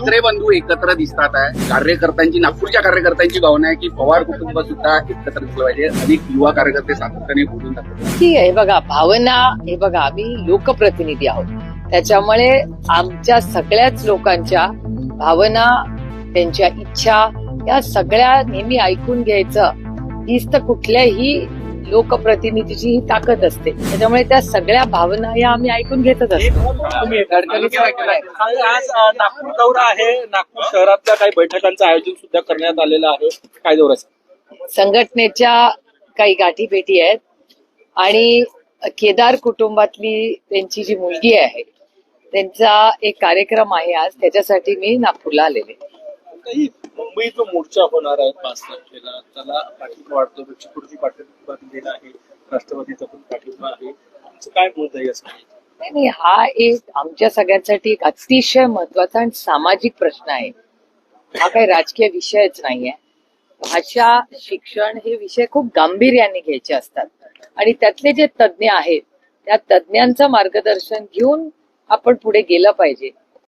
ठाकरे बंधू एकत्र दिसतात आहे. कार्यकर्त्यांची नागपूरच्या कार्यकर्त्यांची भावना आहे की पवार कुटुंब सुद्धा एकत्र दिसलं पाहिजे. अनेक युवा कार्यकर्ते सातत्याने बोलून ठीक आहे हे बघा भावना हे बघा आम्ही लोकप्रतिनिधी आहोत. त्याच्यामुळे आमच्या सगळ्याच लोकांच्या भावना त्यांच्या इच्छा या सगळ्या नेहमी ऐकून घ्यायचं. हीच तर कुठल्याही लोकप्रतिनिधीची ही ताकद असते. त्याच्यामुळे त्या सगळ्या भावना या आम्ही ऐकून घेतच असतो. आज नागपूर दौरा आहे. नागपूर शहरातल्या काही बैठकांचं आयोजन सुद्धा करण्यात आलेलं आहे. काय दौरा? संघटनेच्या काही गाठीभेटी आहेत. आणि केदार कुटुंबातली त्यांची जी मुलगी आहे त्यांचा एक कार्यक्रम आहे आज. त्याच्यासाठी मी नागपूरला आलेले. मुंबई जो मोर्चा होणार आहे पाच तारखेला त्याला पाठिंबा वाढतो चिपळूणची पाठिंबा दिलेला आहे. राष्ट्रवादीचा पण पाठिंबा आहे. तुमचं काय मत आहे यासाठी? नाही नाही, हा एक आमच्या सगळ्यांसाठी एक अतिशय महत्त्वाचा आणि सामाजिक प्रश्न आहे. हा काही राजकीय विषयच नाहीये. भाषा शिक्षण हे विषय खूप गांभीर्याने घ्यायचे असतात. आणि त्यातले जे तज्ज्ञ आहेत त्या तज्ज्ञांचं मार्गदर्शन घेऊन आपण पुढे गेलं पाहिजे.